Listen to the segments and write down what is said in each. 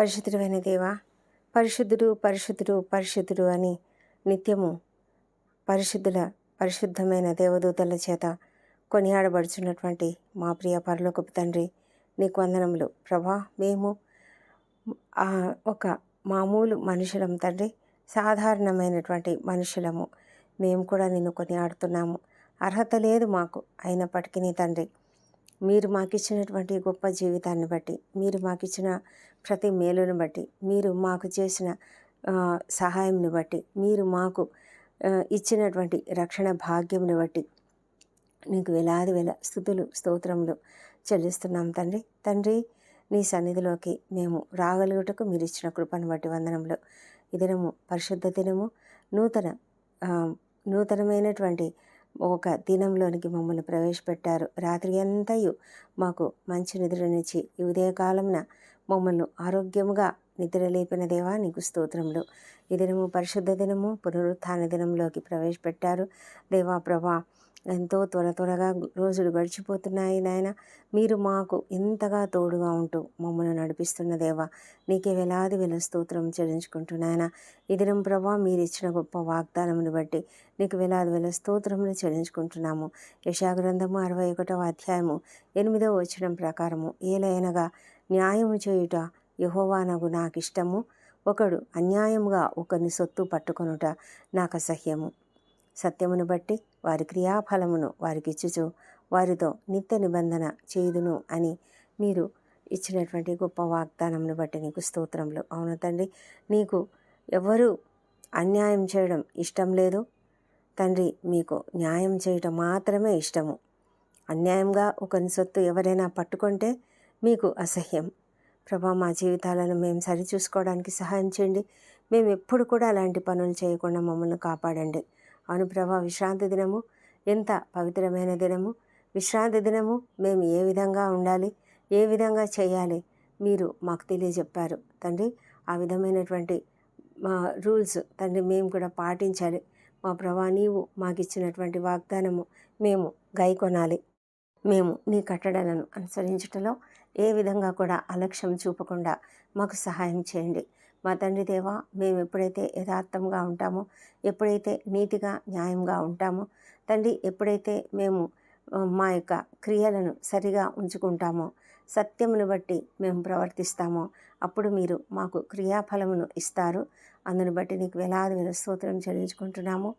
పరిశుద్ధుడైన దేవా పరిశుద్ధుడు పరిశుద్ధుడు పరిశుద్ధుడు అని నిత్యము పరిశుద్ధుల పరిశుద్ధమైన దేవదూతల చేత కొనియాడబడుచున్నటువంటి మా ప్రియ పరలోకపు తండ్రి నీకు వందనములు. ప్రభా మేము ఆ ఒక మామూలు మనుషులం తండ్రి సాధారణమైనటువంటి మనుషులము. మేము కూడా నిన్ను కొనియాడుతున్నాము. అర్హత లేదు మాకు అయినప్పటికీ తండ్రి. మీరు మాకు ఇచ్చినటువంటి గొప్ప జీవితాన్ని బట్టి మీరు మాకు ఇచ్చిన ప్రతి మేలును బట్టి మీరు మాకు చేసిన సహాయంని బట్టి మీరు మాకు ఇచ్చినటువంటి రక్షణ భాగ్యంని బట్టి నీకు వేలాది వేల స్థుతులు స్తోత్రములు చెల్లిస్తున్నాం తండ్రి. తండ్రి నీ సన్నిధిలోకి మేము రాగలుగుటకు మీరు ఇచ్చిన కృపను బట్టి వందనములు. ఈ దినము పరిశుద్ధ దినము. నూతన నూతనమైనటువంటి ఒక దినంలోనికి మమ్మల్ని ప్రవేశపెట్టారు. రాత్రి అంతయు మాకు మంచి నిద్రనిచ్చి ఈ ఉదయకాలంన మమ్మల్ని ఆరోగ్యముగా నిద్రలేపిన దేవా నీకు స్తోత్రములు. ఈ దినము పరిశుద్ధ దినము పునరుత్థాన దినంలోకి ప్రవేశపెట్టారు. దేవా ప్రభా ఎంతో త్వర త్వరగా రోజులు గడిచిపోతున్నాయి నాయన. మీరు మాకు ఎంతగా తోడుగా ఉంటూ మమ్మల్ని నడిపిస్తున్న దేవా నీకే వేలాది వేల స్తోత్రం చెల్లించుకుంటున్నాయన ఈ దినం ప్రభా మీరు ఇచ్చిన గొప్ప వాగ్దానమును బట్టి నీకు వేలాది వేల స్తోత్రములు చెల్లించుకుంటున్నాము. యశాగ్రంథము అరవై ఒకటవ అధ్యాయము ఎనిమిదవ వచనం ప్రకారము ఏలైనగా న్యాయము చేయుట యహోవానగు నాకు ఇష్టము ఒకడు అన్యాయముగా ఒకరిని సొత్తు పట్టుకొనుట నాకు అసహ్యము సత్యమును బట్టి వారి క్రియాఫలమును వారికిచ్చుచు వారితో నిత్య నిబంధన చేయుదును అని మీరు ఇచ్చినటువంటి గొప్ప వాగ్దానంను బట్టి నీకు స్తోత్రంలో అవును తండ్రి నీకు ఎవరు అన్యాయం చేయడం ఇష్టం లేదు. తండ్రి మీకు న్యాయం చేయటం మాత్రమే ఇష్టము. అన్యాయంగా ఒకరి సొత్తు ఎవరైనా పట్టుకుంటే మీకు అసహ్యం. ప్రభా మా జీవితాలను మేము సరిచూసుకోవడానికి సహాయం చేయండి. మేము ఎప్పుడు కూడా అలాంటి పనులు చేయకుండా మమ్మల్ని కాపాడండి. అనుప్రభ విశ్రాంతి దినము. ఎంత పవిత్రమైన దినము. విశ్రాంతి దినము మేము ఏ విధంగా ఉండాలి ఏ విధంగా చేయాలి మీరు మాకు తెలియజెప్పారు. తండ్రి ఆ విధమైనటువంటి మా రూల్స్ తండ్రి మేము కూడా పాటించాలి. మా ప్రభా నీవు మాకు ఇచ్చినటువంటి వాగ్దానము మేము గైకొనాలి. మేము నీ కట్టడలను అనుసరించటంలో ఏ విధంగా కూడా అలక్ష్యం చూపకుండా మాకు సహాయం చేయండి. మా తండ్రి దేవా మేము ఎప్పుడైతే యథార్థంగా ఉంటామో ఎప్పుడైతే నీతిగా న్యాయంగా ఉంటామో తండ్రి ఎప్పుడైతే మేము మా యొక్క క్రియలను సరిగా ఉంచుకుంటామో సత్యమును బట్టి మేము ప్రవర్తిస్తామో అప్పుడు మీరు మాకు క్రియాఫలమును ఇస్తారు. అందును బట్టి నీకు వేలాది వేల స్తోత్రం చెల్లించుకుంటున్నాము.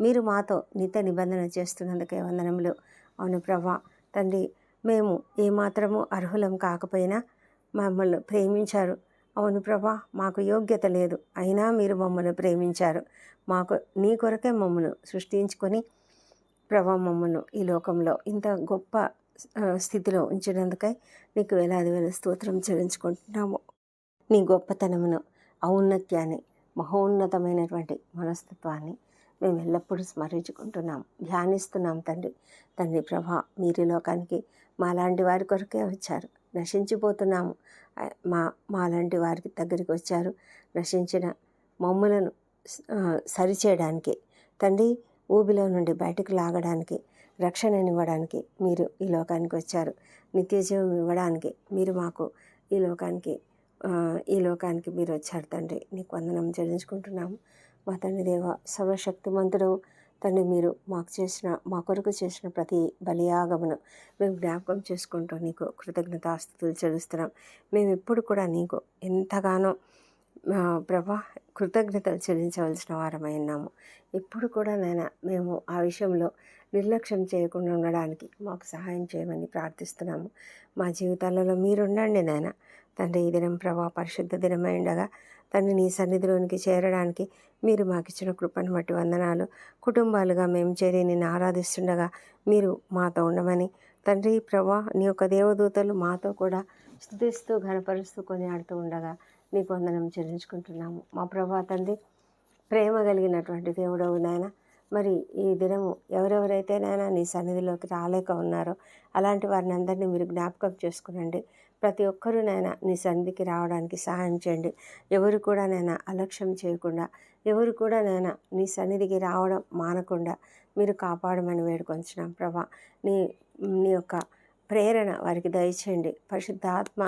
మీరు మాతో నిత్య నిబంధన చేస్తున్నందుకే వందనములు. అవును ప్రభా తండ్రి మేము ఏమాత్రము అర్హులం కాకపోయినా మమ్మల్ని ప్రేమించారు. అవును ప్రభా మాకు యోగ్యత లేదు. అయినా మీరు మమ్మల్ని ప్రేమించారు. మాకు నీ కొరకే మమ్మను సృష్టించుకొని ప్రభా మమ్మను ఈ లోకంలో ఇంత గొప్ప స్థితిలో ఉంచినందుకై నీకు వేలాది వేల స్తోత్రం చెల్లించుకుంటున్నాము. నీ గొప్పతనమును ఔన్నత్యాన్ని మహోన్నతమైనటువంటి మనస్తత్వాన్ని మేము ఎల్లప్పుడూ స్మరించుకుంటున్నాం. ధ్యానిస్తున్నాం తండ్రి. తండ్రి ప్రభా మీరు లోకానికి మాలాంటి వారి కొరకే వచ్చారు. నశించిపోతున్నాము. మా మాలాంటి వారికి దగ్గరికి వచ్చారు. నశించిన మమ్ములను సరిచేయడానికి తండ్రి ఊబిలో నుండి బయటకు లాగడానికి రక్షణనివ్వడానికి మీరు ఈ లోకానికి వచ్చారు. నిత్య జీవం ఇవ్వడానికి మీరు మాకు ఈ లోకానికి ఈ లోకానికి మీరు వచ్చారు తండ్రి. నీకు వందనం చెల్లించుకుంటున్నాము. మా తండ్రి దేవ సర్వశక్తిమంతుడు తండ్రి మీరు మాకు చేసిన మా కొరకు చేసిన ప్రతి బలియాగమును మేము జ్ఞాపకం చేసుకుంటూ నీకు కృతజ్ఞతాస్తుతులు చెల్లిస్తున్నాం. మేము ఎప్పుడు కూడా నీకు ఎంతగానో ప్రభా కృతజ్ఞతలు చెల్లించవలసిన వారమై ఉన్నాము. ఇప్పుడు కూడా నాయన మేము ఆ విషయంలో నిర్లక్ష్యం చేయకుండా ఉండడానికి మాకు సహాయం చేయమని ప్రార్థిస్తున్నాము. మా జీవితాలలో మీరుండండి నాయన. తండ్రి ఈ దినం ప్రభా పరిశుద్ధ దినమై ఉండగా తండ్రి నీ సన్నిధిలోనికి చేరడానికి మీరు మాకు ఇచ్చిన కృపను బట్టి వందనాలు. కుటుంబాలుగా మేము చేరి నిన్ను ఆరాధిస్తుండగా మీరు మాతో ఉండమని తండ్రి ప్రభా నీ యొక్క దేవదూతలు మాతో కూడా స్థుతిస్తూ ఘనపరుస్తూ కొనియాడుతూ ఉండగా నీకు వందనం చెల్లించుకుంటున్నాము. మా ప్రభా తండ్రి ప్రేమ కలిగినటువంటి దేవుడవు నాయన. మరి ఈ దినము ఎవరెవరైతే నాయన నీ సన్నిధిలోకి రాలేక ఉన్నారో అలాంటి వారిని అందరినీ మీరు జ్ఞాపకం చేసుకునండి. ప్రతి ఒక్కరూ నాయన నీ సన్నిధికి రావడానికి సహాయం చేయండి. ఎవరు కూడా నాయన అలక్ష్యం చేయకుండా ఎవరు కూడా నాయన నీ సన్నిధికి రావడం మానకుండా మీరు కాపాడమని వేడుకొంచున్నాం ప్రభా. నీ నీ యొక్క ప్రేరణ వారికి దయచేయండి. పరిశుద్ధాత్మ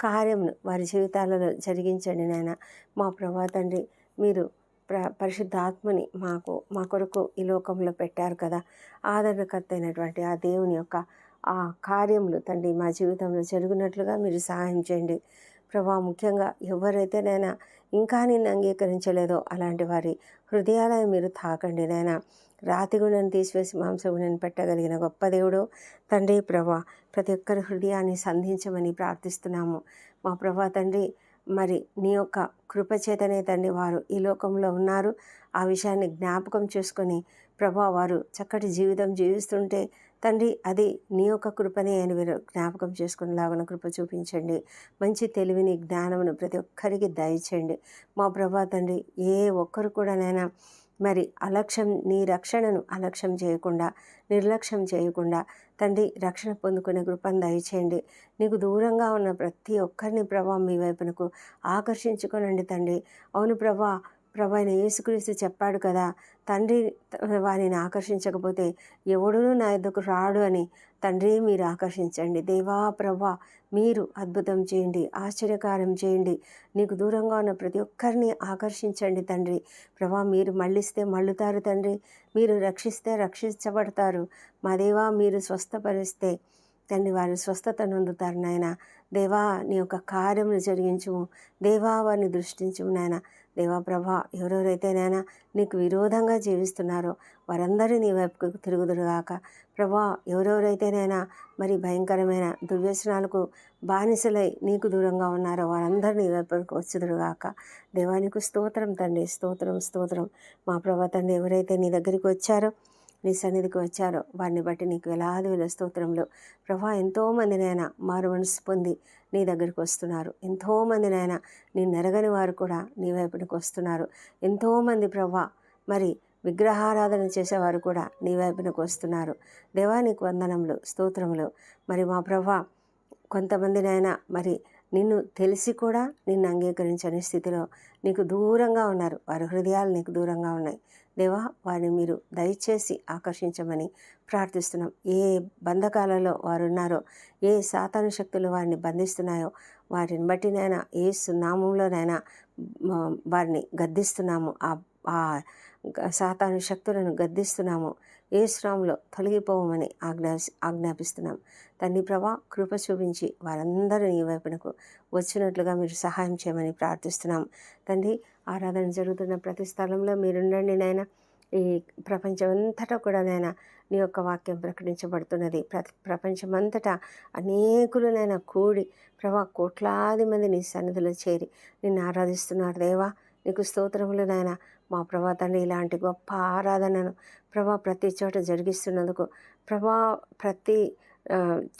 కార్యమును వారి జీవితాలలో జరిగించండి నాయన మా ప్రభా తండ్రి మీరు ప్ర పరిశుద్ధాత్మని మాకు మా కొరకు ఈ లోకంలో పెట్టారు కదా. ఆదరణకర్త అయినటువంటి ఆ దేవుని యొక్క ఆ కార్యములు తండ్రి మా జీవితంలో జరిగినట్లుగా మీరు సహాయం చేయండి. ప్రభా ముఖ్యంగా ఎవరైతే నైనా ఇంకా నిన్ను అంగీకరించలేదో అలాంటి వారి హృదయాలను మీరు తాకండి నాయన రాతి గుణాన్ని తీసివేసి మాంసగుణాన్ని పెట్టగలిగిన గొప్ప దేవుడు తండ్రి ప్రభా ప్రతి ఒక్కరి హృదయాన్ని సంధించమని ప్రార్థిస్తున్నాము. మా ప్రభా తండ్రి మరి నీ యొక్క కృపచేతనే తండ్రి వారు ఈ లోకంలో ఉన్నారు. ఆ విషయాన్ని జ్ఞాపకం చేసుకొని ప్రభా వారు చక్కటి జీవితం జీవిస్తుంటే తండ్రి అది నీ యొక్క కృపనే అని మీరు జ్ఞాపకం చేసుకునేలాగా కృప చూపించండి. మంచి తెలివిని జ్ఞానమును ప్రతి ఒక్కరికి దయచేయండి. మా ప్రభా తండ్రి ఏ ఒక్కరు కూడా నైనా మరి అలక్ష్యం నీ రక్షణను అలక్ష్యం చేయకుండా నిర్లక్ష్యం చేయకుండా తండ్రి రక్షణ పొందుకునే కృపను దయచేయండి. నీకు దూరంగా ఉన్న ప్రతి ఒక్కరిని ప్రభా మీ వైపునకు ఆకర్షించుకోనండి తండ్రి. అవును ప్రభా ప్రభా అయిన యేసుక్రీస్తు చెప్పాడు కదా తండ్రి వారిని ఆకర్షించకపోతే ఎవడునూ నా ఎద్దకు రాడు అని తండ్రి మీరు ఆకర్షించండి. దేవా ప్రభా మీరు అద్భుతం చేయండి ఆశ్చర్యకారం చేయండి నీకు దూరంగా ఉన్న ప్రతి ఒక్కరిని ఆకర్షించండి తండ్రి. ప్రభా మీరు మళ్ళిస్తే మళ్ళుతారు తండ్రి మీరు రక్షిస్తే రక్షించబడతారు. మా దేవా మీరు స్వస్థపరిస్తే తండ్రి వారు స్వస్థత నొందుతారు నాయన. దేవా నీ యొక్క కార్యమును జరిగించుము దేవా వారిని దృష్టించుము నాయన. దేవా ప్రభా ఎవరెవరైతే నాయన నీకు విరోధంగా జీవిస్తున్నారో వారందరూ నీ వైపుకు తిరుగుదురుగాక. ప్రభా ఎవరెవరైతేనైనా మరి భయంకరమైన దుర్వ్యసనాలకు బానిసలై నీకు దూరంగా ఉన్నారో వారందరూ నీ వైపుకు వచ్చుదురుగాక. దేవానికి స్తోత్రం తండ్రి స్తోత్రం స్తోత్రం. మా ప్రభా తండ్రి ఎవరైతే నీ దగ్గరికి వచ్చారో నీ సన్నిధికి వచ్చారో వారిని బట్టి నీకు వేలాది వేల స్తోత్రంలో ప్రభా ఎంతోమందినైనా మారు మనసు పొంది నీ దగ్గరికి వస్తున్నారు. ఎంతోమందినైనా నీ నెరగని వారు కూడా నీ వైపునికి వస్తున్నారు. ఎంతోమంది ప్రభా మరి విగ్రహారాధన చేసేవారు కూడా నీ వైపునకు వస్తున్నారు. దేవానికి వందనములు స్తోత్రములు. మరి మా ప్రభా కొంతమందినైనా మరి నిన్ను తెలిసి కూడా నిన్ను అంగీకరించని స్థితిలో నీకు దూరంగా ఉన్నారు. వారి హృదయాలు నీకు దూరంగా ఉన్నాయి. దేవా వారిని మీరు దయచేసి ఆకర్షించమని ప్రార్థిస్తున్నాం. ఏ బంధకాలలో వారు ఉన్నారో ఏ సాతాను శక్తులు వారిని బంధిస్తున్నాయో వాటిని బట్టినైనా ఏ సునామంలోనైనా వారిని గద్దిస్తున్నాము. ఆ సాతాను శక్తులను గద్దిస్తున్నాము. ఏ శ్రామంలో తొలగిపోవమని ఆజ్ఞా ఆజ్ఞాపిస్తున్నాం. తండ్రి ప్రభా కృప చూపించి వారందరూ నీ వైపునకు వచ్చినట్లుగా మీరు సహాయం చేయమని ప్రార్థిస్తున్నాం. తండ్రి ఆరాధన జరుగుతున్న ప్రతి స్థలంలో మీరుండండి నాయన. ఈ ప్రపంచమంతటా కూడా నాయన నీ యొక్క వాక్యం ప్రకటించబడుతున్నది. ప్రతి ప్రపంచమంతటా అనేకులనైనా కూడి ప్రభా కోట్లాది మంది నీ సన్నిధిలో చేరి నిన్ను ఆరాధిస్తున్నారు. దేవా నీకు స్తోత్రములు నాయన. మా ప్రభా తండ్రి ఇలాంటి గొప్ప ఆరాధనను ప్రభా ప్రతి చోట జరిగిస్తున్నందుకు ప్రభా ప్రతి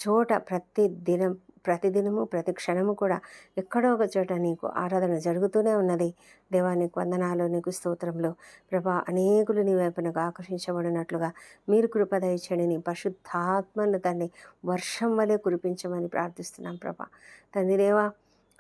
చోట ప్రతి దినం ప్రతిదినము ప్రతి క్షణము కూడా ఎక్కడో ఒక చోట నీకు ఆరాధన జరుగుతూనే ఉన్నది. దేవా నీకు వందనాలు నీకు స్తోత్రంలో ప్రభా అనేకులు నీ వైపునకు ఆకర్షించబడినట్లుగా మీరు కృపదయచండి నీ పరిశుద్ధాత్మను తండ్రి వర్షం వలె కురిపించమని ప్రార్థిస్తున్నాం ప్రభా. తండ్రి దేవా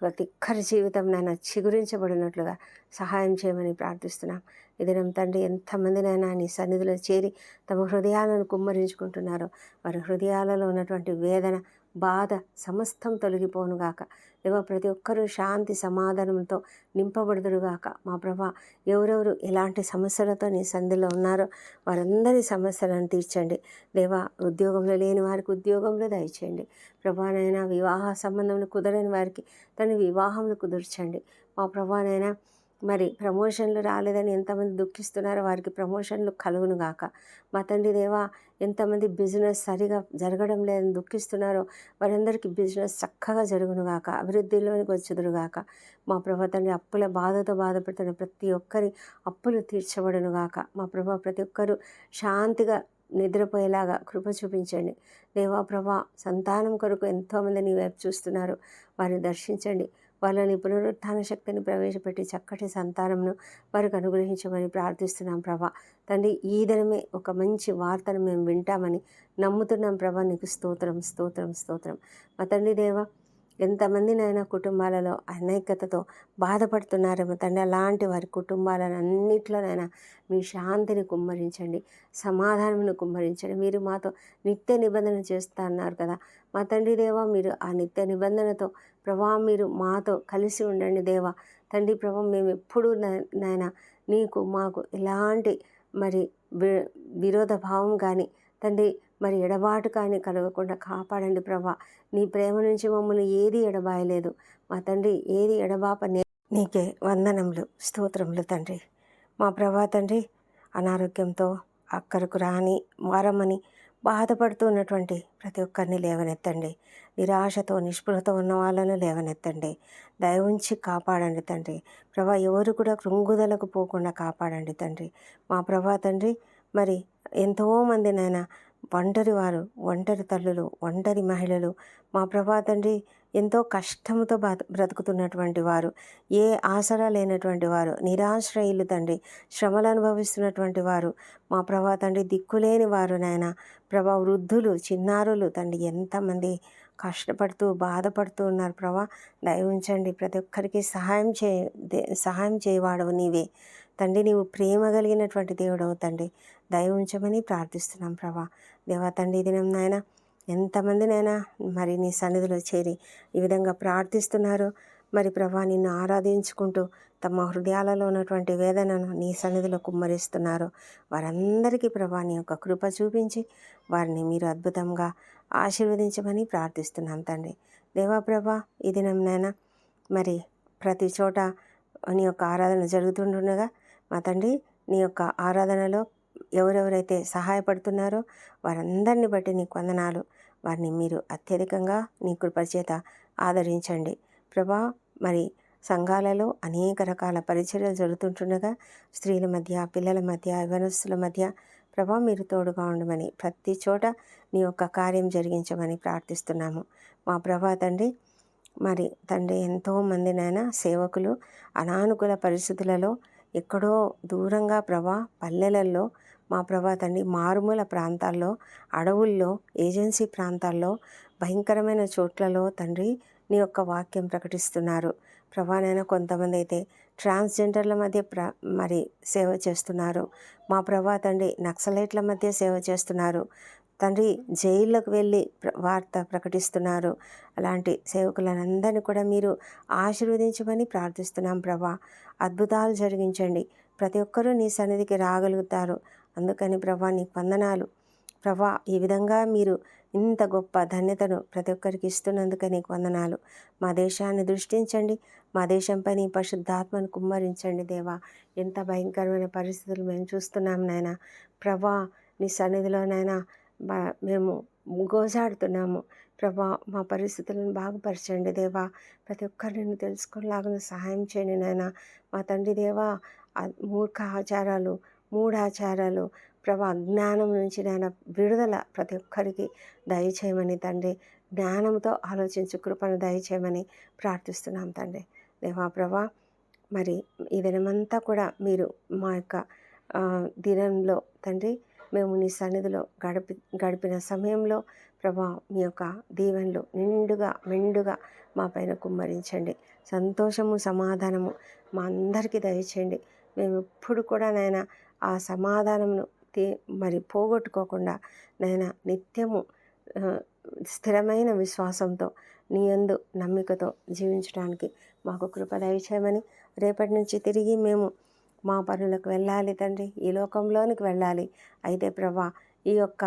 ప్రతి ఒక్కరి జీవితం నాయన చిగురించబడినట్లుగా సహాయం చేయమని ప్రార్థిస్తున్నాం. ఇదినం తండ్రి ఎంతమందినైనా నీ సన్నిధిలో చేరి తమ హృదయాలను కుమ్మరించుకుంటున్నారో వారి హృదయాలలో ఉన్నటువంటి వేదన బాధ సమస్తం తొలగిపోనుగాక. దేవా ప్రతి ఒక్కరూ శాంతి సమాధానంతో నింపబడుదురుగాక మా ప్రభా ఎవరెవరు ఎలాంటి సమస్యలతో నీ సంధిలో ఉన్నారో వారందరి సమస్యలను తీర్చండి. దేవా ఉద్యోగంలో లేని వారికి ఉద్యోగంలో దయచేయండి. ప్రభానైనా వివాహ సంబంధంలో కుదరని వారికి తన వివాహంలో కుదుర్చండి. మా ప్రభానైనా మరి ప్రమోషన్లు రాలేదని ఎంతమంది దుఃఖిస్తున్నారో వారికి ప్రమోషన్లు కలుగును గాక. మా తండ్రి దేవా ఎంతమంది బిజినెస్ సరిగా జరగడం లేదని దుఃఖిస్తున్నారో వారందరికీ బిజినెస్ చక్కగా జరుగును గాక అభివృద్ధిలోనికి వచ్చుదురు గాక. మా ప్రభా తండ్రి అప్పుల బాధతో బాధపడుతున్న ప్రతి ఒక్కరి అప్పులు తీర్చబడును గాక. మా ప్రభా ప్రతి ఒక్కరూ శాంతిగా నిద్రపోయేలాగా కృప చూపించండి. దేవా ప్రభా సంతానం కొరకు ఎంతోమంది నీ వైపు చూస్తున్నారు. వారిని దర్శించండి. వాళ్ళని పునరుత్థాన శక్తిని ప్రవేశపెట్టి చక్కటి సంతానంను వారికి అనుగ్రహించమని ప్రార్థిస్తున్నాం ప్రభా. తండ్రి ఈ దినమే ఒక మంచి వార్తను మేము వింటామని నమ్ముతున్నాం ప్రభా. నీకు స్తోత్రం స్తోత్రం స్తోత్రం. మా తండ్రి దేవ ఎంతమంది నాయన కుటుంబాలలో అనేకతతో బాధపడుతున్నారేమో తండ్రి అలాంటి వారి కుటుంబాలన్నింటిలోనైనా మీ శాంతిని కుమ్మరించండి సమాధానమును కుమ్మరించండి. మీరు మాతో నిత్య నిబంధన చేస్తా అన్నారు కదా. మా తండ్రి దేవా మీరు ఆ నిత్య నిబంధనతో ప్రభా మీరు మాతో కలిసి ఉండండి దేవా. తండ్రి ప్రభా మేము ఎప్పుడూ నాయన నీకు మాకు ఎలాంటి మరి వి విరోధ భావం కానీ తండ్రి మరి ఎడబాటు కానీ కలగకుండా కాపాడండి ప్రభా. నీ ప్రేమ నుంచి మమ్మల్ని ఏది ఎడబాయలేదు. మా తండ్రి ఏది ఎడబాప నీకే వందనములు స్తోత్రములు తండ్రి. మా ప్రభా తండ్రి అనారోగ్యంతో అక్కరకు రాని వారమని బాధపడుతూ ఉన్నటువంటి ప్రతి ఒక్కరిని లేవనెత్తండి. నిరాశతో నిస్పృహతో ఉన్న వాళ్ళను లేవనెత్తండి. దయ ఉంచి కాపాడండి తండ్రి. ప్రభా ఎవరు కూడా కృంగుదలకు పోకుండా కాపాడండి తండ్రి. మా ప్రభా తండ్రి మరి ఎంతోమంది నాయన ఒంటరి వారు ఒంటరి తల్లులు ఒంటరి మహిళలు. మా ప్రభా తండ్రి ఎంతో కష్టంతో బత బ్రతుకుతున్నటువంటి వారు. ఏ ఆసరా లేనటువంటి వారు. నిరాశ్రయులు తండ్రి. శ్రమలు అనుభవిస్తున్నటువంటి వారు. మా ప్రభా తండ్రి దిక్కులేని వారు నాయన. ప్రభా వృద్ధులు చిన్నారులు తండ్రి ఎంతమంది కష్టపడుతూ బాధపడుతూ ఉన్నారు ప్రభా. దయ ఉంచండి ప్రతి ఒక్కరికి సహాయం చే సహాయం చేయవాడవు నీవే. తండ్రి నీవు ప్రేమ కలిగినటువంటి దేవుడవు తండ్రి దయ ఉంచమని ప్రార్థిస్తున్నాం ప్రభా. దేవా తండ్రి దినం నాయన ఎంతమందినైనా మరి నీ సన్నిధిలో చేరి ఈ విధంగా ప్రార్థిస్తున్నారు. మరి ప్రభా నిన్ను ఆరాధించుకుంటూ తమ హృదయాలలో ఉన్నటువంటి వేదనను నీ సన్నిధిలో కుమ్మరిస్తున్నారు. వారందరికీ ప్రభా నీ యొక్క కృప చూపించి వారిని మీరు అద్భుతంగా ఆశీర్వదించమని ప్రార్థిస్తున్నాం తండ్రి. దేవాప్రభ ఈ దినంనైనా మరి ప్రతి చోట నీ యొక్క ఆరాధన జరుగుతుండగా మా తండ్రి నీ యొక్క ఆరాధనలో ఎవరెవరైతే సహాయపడుతున్నారో వారందరిని బట్టి నీకు వందనాలు. వారిని మీరు అత్యధికంగా నీ కృపచేత ఆదరించండి. ప్రభా మరి సంఘాలలో అనేక రకాల పరిచర్యలు జరుగుతుంటుండగా స్త్రీల మధ్య పిల్లల మధ్య యవనస్తుల మధ్య ప్రభా మీరు తోడుగా ఉండమని ప్రతి చోట నీ యొక్క కార్యం జరిగించమని ప్రార్థిస్తున్నాము. మా ప్రభా తండ్రి మరి తండ్రి ఎంతోమందినైనా సేవకులు అనానుకూల పరిస్థితులలో ఎక్కడో దూరంగా ప్రభా పల్లెలలో మా ప్రభా తండ్రి మారుమూల ప్రాంతాల్లో అడవుల్లో ఏజెన్సీ ప్రాంతాల్లో భయంకరమైన చోట్లలో తండ్రి నీ యొక్క వాక్యం ప్రకటిస్తున్నారు. ప్రభానైనా కొంతమంది అయితే ట్రాన్స్జెండర్ల మధ్య ప్ర మరి సేవ చేస్తున్నారు. మా ప్రభా తండ్రి నక్సలైట్ల మధ్య సేవ చేస్తున్నారు. తండ్రి జైళ్ళకు వెళ్ళి వార్త ప్రకటిస్తున్నారు. అలాంటి సేవకులందరినీ కూడా మీరు ఆశీర్వదించమని ప్రార్థిస్తున్నాం ప్రభా. అద్భుతాలు జరిగించండి. ప్రతి ఒక్కరూ నీ సన్నిధికి రాగలుగుతారు. అందుకని ప్రభా నీ వందనాలు. ప్రభా ఈ విధంగా మీరు ఇంత గొప్ప ధన్యతను ప్రతి ఒక్కరికి ఇస్తున్నందుకు నీకు వందనాలు. మా దేశాన్ని దృష్టించండి. మా దేశంపై నీ పరిశుద్ధాత్మను కుమ్మరించండి దేవా. ఎంత భయంకరమైన పరిస్థితులు మేము చూస్తున్నాం నాయన. ప్రభా నీ సన్నిధిలోనైనా మేము గోజాడుతున్నాము ప్రభా మా పరిస్థితులను బాగుపరచండి దేవా. ప్రతి ఒక్కరిని తెలుసుకునేలాగా సహాయం చేయండి నాయన. మా తండ్రి దేవా మూర్ఖ ఆచారాలు మూఢాచారాలు ప్రభా జ్ఞానం నుంచి నాయన విడుదల ప్రతి ఒక్కరికి దయచేయమని తండ్రి. జ్ఞానంతో ఆలోచించు కృపను దయచేయమని ప్రార్థిస్తున్నాం తండ్రి. దేవా ప్రభా మరి ఈ దినమంతా కూడా మీరు మా యొక్క దినంలో తండ్రి మేము నీ సన్నిధిలో గడిపి గడిపిన సమయంలో ప్రభా మీ యొక్క దీవెనలు నిండుగా మెండుగా మా పైన కుమ్మరించండి. సంతోషము సమాధానము మా అందరికీ దయచేయండి. మేము ఎప్పుడు కూడా నాయన ఆ సమాధానమును మరి పోగొట్టుకోకుండా నైనా నిత్యము స్థిరమైన విశ్వాసంతో నీ యందు నమ్మికతో జీవించడానికి మాకు కృప దయచేయమని రేపటి నుంచి తిరిగి మేము మా పనులకు వెళ్ళాలి తండ్రి. ఈ లోకంలోనికి వెళ్ళాలి. అయితే ప్రభా ఈ యొక్క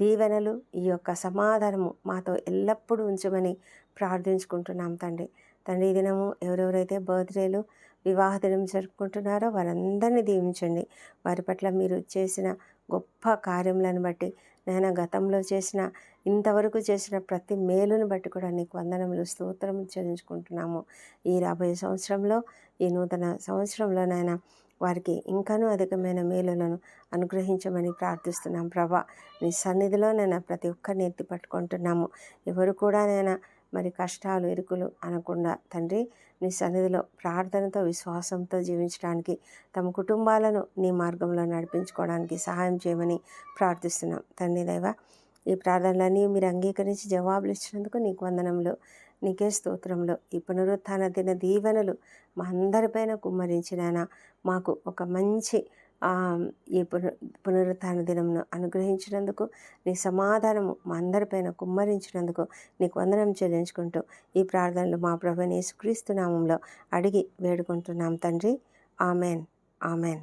దీవెనలు ఈ యొక్క సమాధానము మాతో ఎల్లప్పుడూ ఉంచమని ప్రార్థించుకుంటున్నాం తండ్రి. తండ్రి ఈ దినము ఎవరెవరైతే బర్త్డేలు వివాహ దినం జరుపుకుంటున్నారో వారందరినీ దీవించండి. వారి పట్ల మీరు చేసిన గొప్ప కార్యములను బట్టి నేను గతంలో చేసిన ఇంతవరకు చేసిన ప్రతి మేలుని బట్టి కూడా నీకు వందనములు స్తోత్రం చెల్లించుకుంటున్నాము. ఈ రాబోయే సంవత్సరంలో ఈ నూతన సంవత్సరంలో నాయన వారికి ఇంకనూ అధికమైన మేలులను అనుగ్రహించమని ప్రార్థిస్తున్నాం ప్రభా. నీ సన్నిధిలో నేను ప్రతి ఒక్కరిని ఎత్తి పట్టుకుంటున్నాము. ఎవరు కూడా నేను మరి కష్టాలు ఇరుకులు అనకుండా తండ్రి నీ సన్నిధిలో ప్రార్థనతో విశ్వాసంతో జీవించడానికి తమ కుటుంబాలను నీ మార్గంలో నడిపించుకోవడానికి సహాయం చేయమని ప్రార్థిస్తున్నాం. తండ్రి దైవ ఈ ప్రార్థనలన్నీ మీరు అంగీకరించి జవాబులు ఇచ్చినందుకు నీకు వందనంలో నీకే స్తోత్రంలో ఈ పునరుత్థాన దిన దీవెనలు మా అందరిపైన కుమ్మరించినాయన మాకు ఒక మంచి ఈ పున పునరుత్థాన దినమును అనుగ్రహించినందుకు నీ సమాధానము మా అందరిపైన కుమ్మరించినందుకు నీకు వందనం చెల్లించుకుంటూ ఈ ప్రార్థనలు మా ప్రభు యేసుక్రీస్తు నామంలో అడిగి వేడుకుంటున్నాం తండ్రి. ఆమెన్. ఆమెన్.